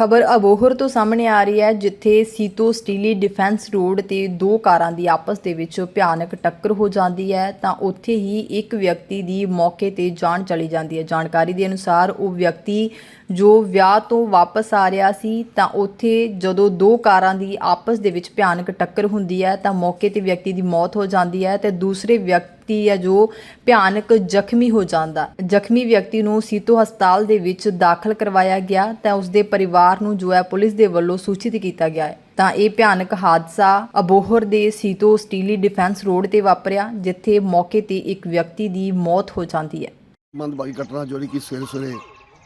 ਖਬਰ ਅਬੋਹਰ ਤੋਂ ਸਾਹਮਣੇ ਆ ਰਹੀ ਹੈ, ਜਿੱਥੇ ਸੀਤੋ ਸਟੀਲੀ ਡਿਫੈਂਸ ਰੋਡ ਤੇ ਦੋ ਕਾਰਾਂ ਦੀ ਆਪਸ ਦੇ ਵਿੱਚ ਭਿਆਨਕ ਟੱਕਰ ਹੋ ਜਾਂਦੀ ਹੈ। ਤਾਂ ਉੱਥੇ ਹੀ ਇੱਕ ਵਿਅਕਤੀ ਦੀ ਮੌਕੇ ਤੇ ਜਾਨ ਚਲੀ ਜਾਂਦੀ ਹੈ। ਜਾਣਕਾਰੀ ਦੇ ਅਨੁਸਾਰ ਉਹ ਵਿਅਕਤੀ ਜੋ ਵਿਆਹ ਤੋਂ ਵਾਪਸ ਆ ਰਿਹਾ ਸੀ, ਤਾਂ ਉੱਥੇ ਜਦੋਂ ਦੋ ਕਾਰਾਂ ਦੀ ਆਪਸ ਦੇ ਵਿੱਚ ਭਿਆਨਕ ਟੱਕਰ ਹੁੰਦੀ ਹੈ, ਤਾਂ ਮੌਕੇ ਤੇ ਵਿਅਕਤੀ ਦੀ ਮੌਤ ਹੋ ਜਾਂਦੀ ਹੈ ਤੇ ਦੂਸਰੇ ਵਿਅਕਤੀ ਹੈ ਜੋ ਭਿਆਨਕ ਜ਼ਖਮੀ ਹੋ ਜਾਂਦਾ, ਜ਼ਖਮੀ ਵਿਅਕਤੀ ਨੂੰ ਸੀਤੋ ਹਸਪਤਾਲ ਦੇ ਵਿੱਚ ਦਾਖਲ ਕਰਵਾਇਆ ਗਿਆ। ਤਾਂ ਉਸਦੇ ਪਰਿਵਾਰ ਨੂੰ ਜੋ ਹੈ ਪੁਲਿਸ ਦੇ ਵੱਲੋਂ ਸੂਚਿਤ ਕੀਤਾ ਗਿਆ ਹੈ। ਤਾਂ ਇਹ ਭਿਆਨਕ ਹਾਦਸਾ ਅਬੋਹਰ ਦੇ ਸੀਤੋ ਸਟੀਲੀ ਡਿਫੈਂਸ ਰੋਡ ਤੇ ਵਾਪਰਿਆ ਜਿੱਥੇ ਮੌਕੇ ਤੇ ਇੱਕ ਵਿਅਕਤੀ ਦੀ ਮੌਤ ਹੋ ਜਾਂਦੀ ਹੈ। ਮੰਦਭਾਗੀ ਘਟਨਾ ਜਿਹੜੀ ਕਿ ਸਵੇਰੇ ਸਵੇਰੇ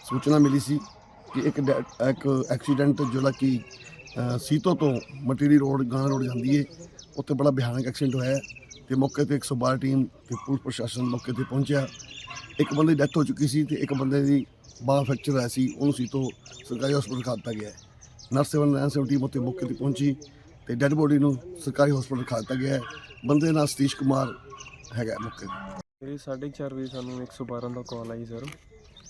ਸੂਚਨਾ ਮਿਲੀ ਸੀ ਕਿ ਇੱਕ ਡੈ- ਇੱਕ ਐਕਸੀਡੈਂਟ ਜਿਹੜਾ ਕਿ ਅ, ਸੀਤੋ ਤੋਂ ਮਟੀਰੀ ਰੋਡ ਗਾਣਾ ਰੋਡ ਜਾਂਦੀ ਹੈ ਉੱਥੇ ਬੜਾ ਭਿਆਨਕ ਐਕਸੀਡੈਂਟ ਹੋਇਆ ਹੈ। ਤੇ ਮੌਕੇ ਤੇ 112 ਟੀਮ ਤੇ ਪੁਲਿਸ ਪ੍ਰਸ਼ਾਸਨ ਮੌਕੇ ਤੇ ਪਹੁੰਚਿਆ। ਇੱਕ ਬੰਦੇ ਦੀ ਡੈਥ ਹੋ ਚੁੱਕੀ ਸੀ ਤੇ ਇੱਕ ਬੰਦੇ ਦੀ ਬਾਹ ਫ੍ਰੈਕਚਰ ਹੋਇਆ ਸੀ ਉਹਨੂੰ ਸੀਤੋ ਸਰਕਾਰੀ ਹਸਪਤਾਲ ਖਾ ਦਿੱਤਾ ਗਿਆ ਹੈ। ਨਰਸ ਸੇਵਨ ਨੈਨ ਸੇਵਨ ਟੀਮ ਉੱਥੇ ਮੌਕੇ ਤੇ ਪਹੁੰਚੀ ਤੇ ਡੈੱਡ ਬੋਡੀ ਨੂੰ ਸਰਕਾਰੀ ਹਸਪਤਾਲ ਖਾ ਦਿੱਤਾ ਗਿਆ ਹੈ। ਬੰਦੇ ਦਾ ਨਾਂ ਸਤੀਸ਼ ਕੁਮਾਰ ਹੈਗਾ ਮੌਕੇ ਤੇ। ਇਹ 4:30 ਵਜੇ ਸਾਨੂੰ 112 ਦਾ ਕਾਲ ਆਈ ਸਰ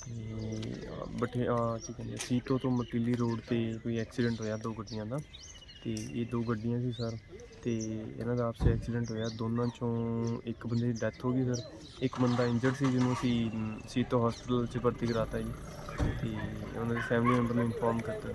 ਤੇ ਬਠੇ ਆ ਕੀ ਕਹਿੰਦੇ ਆ, ਸੀਤੋ ਤੋਂ ਮਟੀਲੀ ਰੋਡ ਤੇ ਕੋਈ ਐਕਸੀਡੈਂਟ ਹੋਇਆ ਦੋ ਗੱਡੀਆਂ ਦਾ। ਤੇ ਇਹ ਦੋ ਗੱਡੀਆਂ ਸੀ ਸਰ ਤੇ ਇਹਨਾਂ ਦਾ ਆਪਸੇ ਐਕਸੀਡੈਂਟ ਹੋਇਆ। ਦੋਨਾਂ ਚੋਂ ਇੱਕ ਬੰਦੇ ਦੀ ਡੈਥ ਹੋ ਗਈ ਸਰ ਇੱਕ ਬੰਦਾ ਇੰਜਰਡ ਸੀ ਜਿਹਨੂੰ ਅਸੀਂ ਮ, ਸੀਤੋ ਹਸਪੀਟਲ 'ਚ ਭਰਤੀ ਕਰਾਤਾ ਜੀ। ਤੇ ਉਹਨਾਂ ਦੇ ਫੈਮਿਲੀ ਮੈਂਬਰ ਨੂੰ ਇਨਫੋਰਮ ਕਰਤਾ